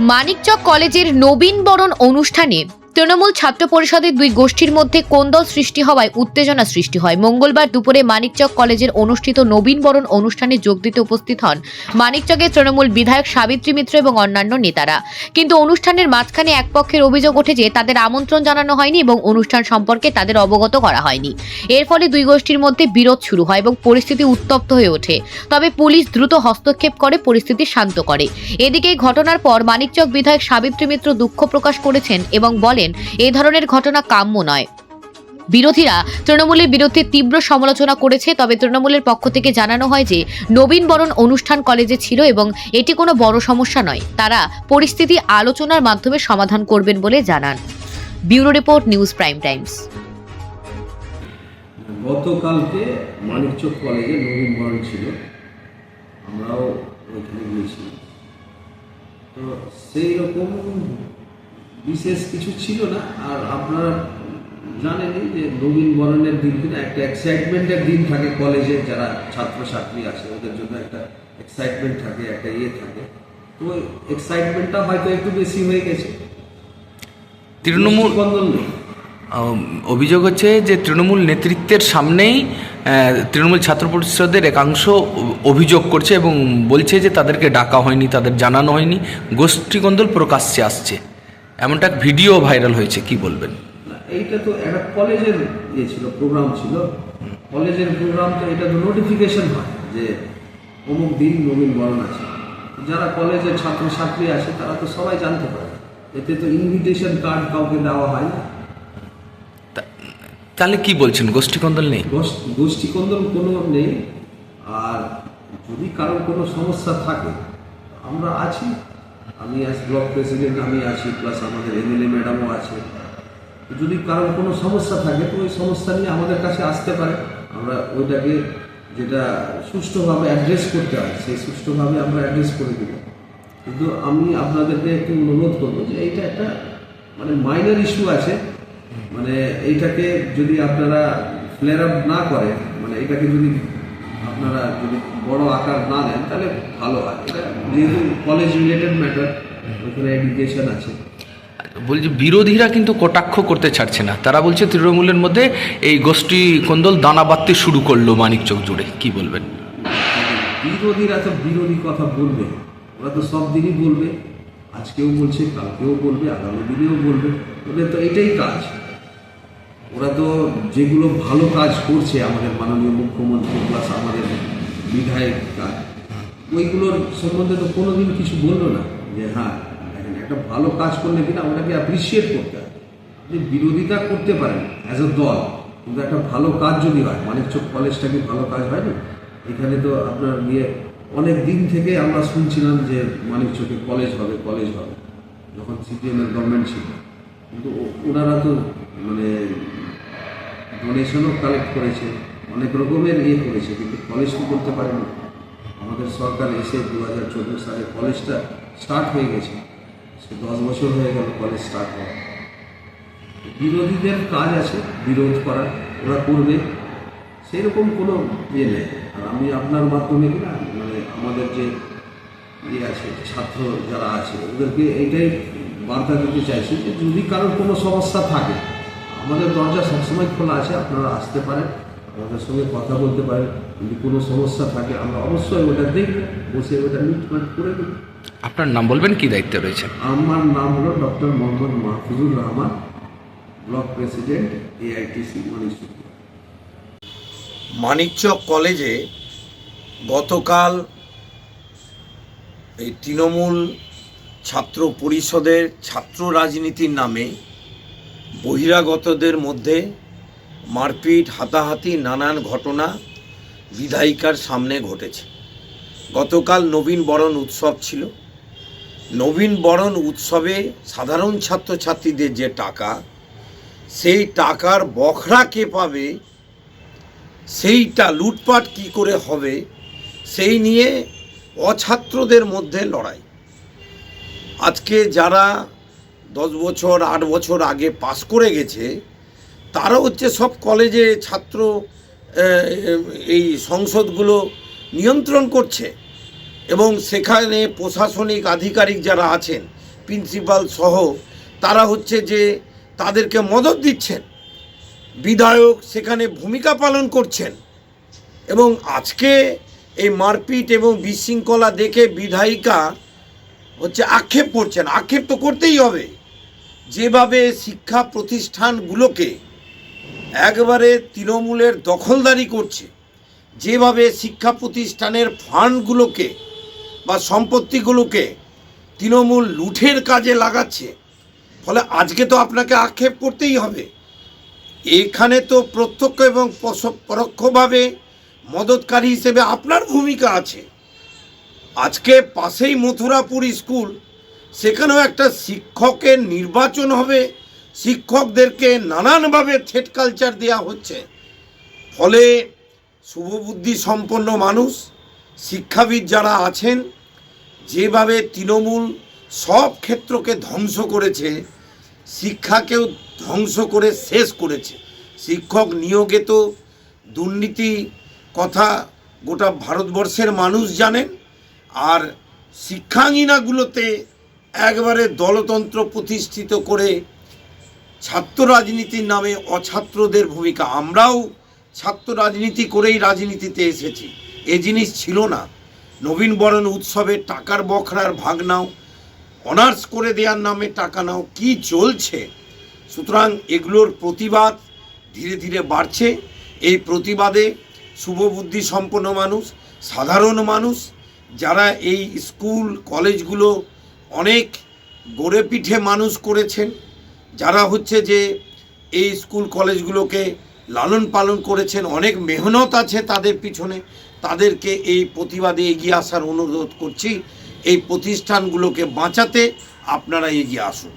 মানিকচক কলেজের নবীন বরণ অনুষ্ঠানে তৃণমূল ছাত্র পরিষদের দুই গোষ্ঠীর মধ্যে কোন্দল সৃষ্টি হওয়ায় উত্তেজনা সৃষ্টি হয়? মঙ্গলবার দুপুরে মানিকচক কলেজের অনুষ্ঠিত নবীন বরণ অনুষ্ঠানে যোগ দিতে উপস্থিত হন মানিকচকের তৃণমূল বিধায়ক সাবিত্রী মিত্র এবং অন্যান্য নেতারা। কিন্তু অনুষ্ঠানের মাঝখানে এক পক্ষের অভিযোগ ওঠে যে, তাদের আমন্ত্রণ জানানো হয়নি এবং অনুষ্ঠান সম্পর্কে তাদের অবগত করা হয়নি। এর ফলে দুই গোষ্ঠীর মধ্যে বিরোধ শুরু হয় এবং পরিস্থিতি উত্তপ্ত হয়ে ওঠে। তবে পুলিশ দ্রুত হস্তক্ষেপ করে, পরিস্থিতি শান্ত করে। এদিকে ঘটনার পর মানিকচক বিধায়ক সাবিত্রী মিত্র দুঃখ প্রকাশ করেছেন এবং বলেন এ ধরনের ঘটনা কাম্য নয়। বিরোধীরা তৃণমূলের বিরুদ্ধে তীব্র সমালোচনা করেছে, তবে তৃণমূলের পক্ষ থেকে জানানো হয় যে, নবীন বরণ অনুষ্ঠান কলেজে ছিল এবং এটি কোনো বড় সমস্যা নয়। তারা পরিস্থিতি আলোচনার মাধ্যমে সমাধান করবেন বলে জানান। Bureau report, news prime times. গতকালকে মানিকচক কলেজে নবীন বরণ ছিল। আমরাও ওইখানে গিয়েছিলাম। তো সেই রকম বিশেষ কিছু ছিল না আর আপনারা জানেনই যে নবীন বরণের দিন দিন একটা এক্সাইটমেন্টের দিন থাকে কলেজে যারা ছাত্রছাত্রী আছে ওদের জন্য একটা এক্সাইটমেন্ট থাকে একটা ইয়ে থাকে। তো এক্সাইটমেন্টটা হয়তো একটু বেশি হয়ে গেছে। তৃণমূল অভিযোগ হচ্ছে যে তৃণমূল নেতৃত্বের সামনেই তৃণমূল ছাত্র পরিষদের একাংশ অভিযোগ করছে এবং বলছে যে তাদেরকে ডাকা হয়নি তাদের জানানো হয়নি। গোষ্ঠীকন্দল প্রকাশ্যে আসছে। এমনটা এক ভিডিও ভাইরাল হয়েছে কি বলবেন? এইটা তো একটা কলেজের ইয়ে ছিল প্রোগ্রাম ছিল। কলেজের প্রোগ্রাম তো এটা তো নোটিফিকেশন হয় যে অমুক দিন নবীন বরণ আছে। যারা কলেজের ছাত্রছাত্রী আছে তারা তো সবাই জানতে পারে। এতে তো ইনভিটেশন কার্ড কাউকে দেওয়া হয় না। তাহলে কি বলছেন? গোষ্ঠীকন্দল নেই? গোষ্ঠ- গোষ্ঠীকন্দল কোনো নেই। আর যদি কারোর কোনো সমস্যা থাকে আমরা আছি। আমি আজ ব্লক প্রেসিডেন্ট আমি আছি প্লাস আমাদের এমএলএ ম্যাডামও আছে। যদি কারোর কোনো সমস্যা থাকে, তো ওই সমস্যা নিয়ে আমাদের কাছে আসতে পারে। আমরা ওইটাকে যেটা সুষ্ঠুভাবে অ্যাড্রেস করতে হয়, সেই সুষ্ঠুভাবে আমরা অ্যাড্রেস করে দেব। কিন্তু আমি আপনাদেরকে একটু অনুরোধ করব যে এইটা একটা মানে মাইনার ইস্যু আছে। মানে এইটাকে যদি আপনারা ফ্লেয়ার আপ না করে মানে এটাকে যদি আপনারা যদি বড় আকার না নেন তাহলে ভালো হয়। এটা যেহেতু কলেজ রিলেটেড ম্যাটার ওখানে এডুকেশন আছে। বলছে বিরোধীরা কিন্তু কটাক্ষ করতে ছাড়ছে না। তারা বলছে তৃণমূলের মধ্যে এই গোষ্ঠী কন্দল দানা বাঁধতে শুরু করল মানিকচক জুড়ে। কি বলবেন? বিরোধীরা তো বিরোধী কথা বলবে। ওরা তো সব দিনই বলবে। আজকেও বলছে কালকেও বলবে আগামী দিনেও বলবে। ওদের তো এটাই কাজ। ওরা তো যেগুলো ভালো কাজ করছে আমাদের মাননীয় মুখ্যমন্ত্রী প্লাস আমাদের বিধায়ক ওইগুলোর সম্বন্ধে তো কোনোদিন কিছু বলল না যে হ্যাঁ একটা ভালো কাজ করলে কিনা ওটাকে অ্যাপ্রিসিয়েট করতে হয় বিরোধিতা করতে পারেন অ্যাজ এ দল, কিন্তু একটা ভালো কাজ যদি হয় মানিকচক কলেজটা কি ভালো কাজ হয় না এখানে তো আপনার নিয়ে অনেক দিন থেকে আমরা শুনছিলাম যে মানিকচকে কলেজ হবে কলেজ হবে, যখন সিপিএমের গভর্নমেন্ট ছিল। কিন্তু ওনারা তো মানে ডোনেশনও কালেক্ট করেছে, অনেক রকমের ইয়ে করেছে, কিন্তু কলেজ তো করতে পারেনি। আমাদের সরকার এসে দু হাজার চোদ্দ সালে কলেজটা স্টার্ট হয়ে গেছে। সে দশ বছর হয়ে গেল কলেজ স্টার্ট হওয়া। বিরোধীদের কাজ আছে, বিরোধ করা ওরা করবে। সেরকম কোনো ইয়ে নেই। আর আমি আপনার মাধ্যমে কিনা মানে আমাদের যে ইয়ে আছে, ছাত্র যারা আছে, ওদেরকে এইটাই বার্তা দিতে চাইছি যে যদি কারোর কোনো সমস্যা থাকে আমাদের দরজা সবসময় খোলা আছে আপনারা আসতে পারেন আমাদের সঙ্গে কথা বলতে পারেন। যদি কোনো সমস্যা থাকে আমরা অবশ্যই ওটা দেখব বসে ওটা মিটমাট করে দেবো আপনার নাম বলবেন কি দায়িত্বে রয়েছে আমার নাম হলো doctor Mohammad Mahfuzur Rahman block president AITC Manishpur Manikchak কলেজে গতকাল এই তৃণমূল ছাত্র পরিষদের ছাত্র রাজনীতির নামে বহিরাগতদের মধ্যে মারপিট, হাতাহাতি, নানান ঘটনা বিধায়িকার সামনে ঘটেছে। গতকাল নবীন বরণ উৎসব ছিল। নবীন বরণ উৎসবে সাধারণ ছাত্রছাত্রীদের যে টাকা, সেই টাকার বখরা কে পাবে, সেইটা লুটপাট কি করে হবে, সেই নিয়ে অছাত্রদের মধ্যে লড়াই। আজকে যারা দশ বছর, আট বছর আগে পাস করে গেছে, তারা হচ্ছে সব কলেজে ছাত্র এই সংসদগুলো নিয়ন্ত্রণ করছে এবং সেখানে প্রশাসনিক আধিকারিক যারা আছেন প্রিন্সিপাল সহ, তারা হচ্ছে যে তাদেরকে মদত দিচ্ছেন। বিধায়ক সেখানে ভূমিকা পালন করছেন এবং আজকে এই মারপিট এবং বিশৃঙ্খলা দেখে বিধায়িকা হচ্ছে আক্ষেপ করছেন। আক্ষেপ তো করতেই হবে। যেভাবে শিক্ষা প্রতিষ্ঠানগুলোকে একবারে তৃণমূলের দখলদারি করছে, যেভাবে শিক্ষা প্রতিষ্ঠানের ফান্ডগুলোকে বা সম্পত্তিগুলোকে তৃণমূল লুঠের কাজে লাগাচ্ছে, ফলে আজকে তো আপনাকে আক্ষেপ করতেই হবে। এখানে তো প্রত্যক্ষ এবং পরোক্ষভাবে মদতকারী হিসেবে আপনার ভূমিকা আছে। আজকে পাশেই মথুরাপুর স্কুল, সেখানেও একটা শিক্ষকের নির্বাচন হবে। শিক্ষকদেরকে নানানভাবে থ্রেট কালচার দেওয়া হচ্ছে। ফলে শুভবুদ্ধি সম্পন্ন মানুষ, শিক্ষাবিদ যারা আছেন, যেভাবে তৃণমূল সব ক্ষেত্রকে ধ্বংস করেছে, শিক্ষাকেও ধ্বংস করে শেষ করেছে। শিক্ষক নিয়োগে তো দুর্নীতি কথা গোটা ভারতবর্ষের মানুষ জানেন। আর শিক্ষাঙ্গিনাগুলোতে একবারে দলতন্ত্র প্রতিষ্ঠিত করে ছাত্র রাজনীতির নামে অছাত্রদের ভূমিকা। আমরাও ছাত্র রাজনীতি করেই রাজনীতিতে এসেছি। এ জিনিস ছিল না। নবীন বরণ উৎসবে টাকার বখরার ভাগ নাও, অনার্স করে দেওয়ার নামে টাকা নাও, কি চলছে? সুতরাং এগুলোর প্রতিবাদ ধীরে ধীরে বাড়ছে। এই প্রতিবাদে শুভবুদ্ধি সম্পন্ন মানুষ, সাধারণ মানুষ যারা এই স্কুল, কলেজগুলো অনেক গড়ে পিঠে মানুষ করেছেন, যারা হচ্ছে যে এই স্কুল, কলেজগুলোকে লালন পালন করেছেন, অনেক মেহনত আছে তাদের পিছনে, তাদেরকে এই প্রতিবাদে এগিয়ে আসার অনুরোধ করছি। এই প্রতিষ্ঠানগুলোকে বাঁচাতে আপনারা এগিয়ে আসুন।